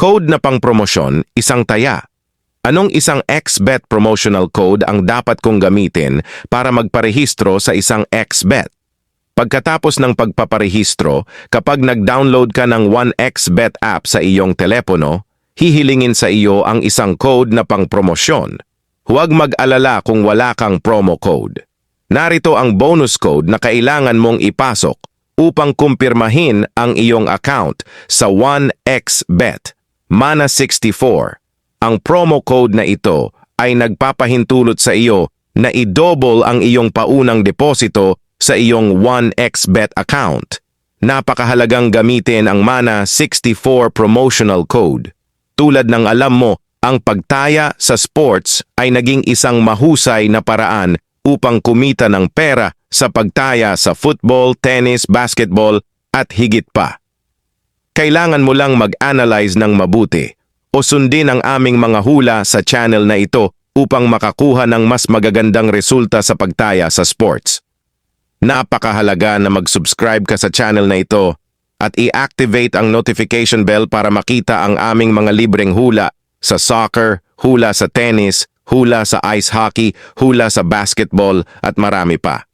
Code na pang-promosyon, isang taya. Anong isang XBet promotional code ang dapat kong gamitin para magparehistro sa isang XBet? Pagkatapos ng pagpaparehistro, kapag nag-download ka ng 1xBet app sa iyong telepono, hihilingin sa iyo ang isang code na pang-promosyon. Huwag mag-alala kung wala kang promo code. Narito ang bonus code na kailangan mong ipasok upang kumpirmahin ang iyong account sa 1xBet, MANA64. Ang promo code na ito ay nagpapahintulot sa iyo na i-double ang iyong paunang deposito sa iyong 1xBet account. Napakahalagang gamitin ang MANA 64 promotional code. Tulad ng alam mo, ang pagtaya sa sports ay naging isang mahusay na paraan upang kumita ng pera sa pagtaya sa football, tennis, basketball at higit pa. Kailangan mo lang mag-analyze ng mabuti o sundin ang aming mga hula sa channel na ito upang makakuha ng mas magagandang resulta sa pagtaya sa sports. Napakahalaga na mag-subscribe ka sa channel na ito at i-activate ang notification bell para makita ang aming mga libreng hula sa soccer, hula sa tennis, hula sa ice hockey, hula sa basketball at marami pa.